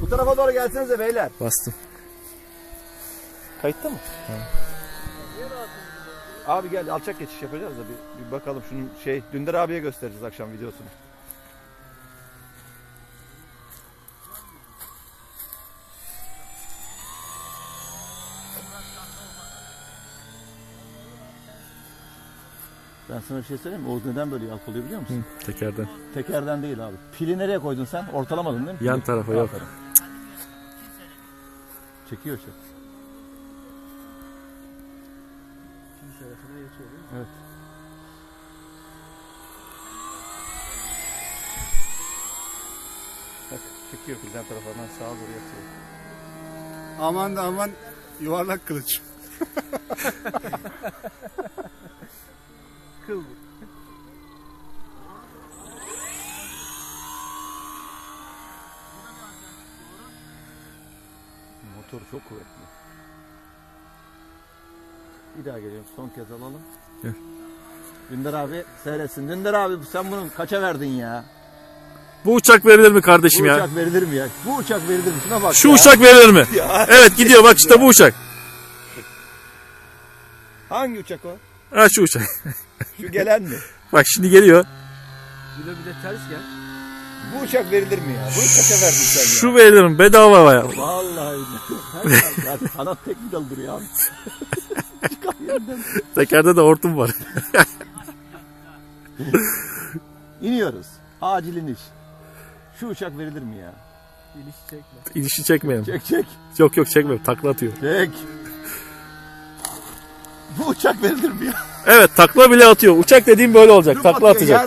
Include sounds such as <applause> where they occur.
Bu tarafa doğru gelsenize beyler. Bastım. Kayıtta mı? Abi gel alçak geçiş yapacağız da bir, bir bakalım şunun şey Dündar abiye göstereceğiz akşam videosunu. Ben sana bir şey söyleyeyim mi? Oğuz neden böyle yalpalıyor biliyor musun? Tekerden. Tekerden değil abi. Pili nereye koydun sen? Ortalamadın değil mi? Yan tarafa yok. Aferin. Çekiyor şey. Evet. Bak çekiyor pilden tarafından sağa doğru yatıyor. Aman da aman yuvarlak kılıç. <laughs> Motor çok kuvvetli. Bir daha geliyorum. Son kez alalım. Gel. Dündar abi seyretsin. Dündar abi sen bunu kaça verdin ya? Bu uçak verilir mi kardeşim Bu ya? uçak verilir mi ya? Bu uçak verilir mi? Şuna bak Şu ya. uçak verilir mi? Ya. Evet gidiyor bak işte bu uçak. Hangi uçak o? Ha şu uçak. <laughs> Şu gelen mi? Bak şimdi geliyor. Bir de bir de ters gel. Bu uçak verilir mi ya? Bunu kaça verdin sen ya? Şu verilir mi? Bedava ya. Vallahi <laughs> ya kanat tek bir dal duruyor abi. <laughs> Çıkar yerinden. Tekerde de hortum var. <laughs> İniyoruz. Acil iniş. Şu uçak verilir mi ya? İliş çekme. İlişki çekmeyelim. Çek çek. Yok yok çekmiyorum. Takla atıyor. Çek. Bu uçak verilir mi ya? Evet takla bile atıyor. Uçak dediğim böyle olacak. Dur Takla bakıyor, atacak. yer-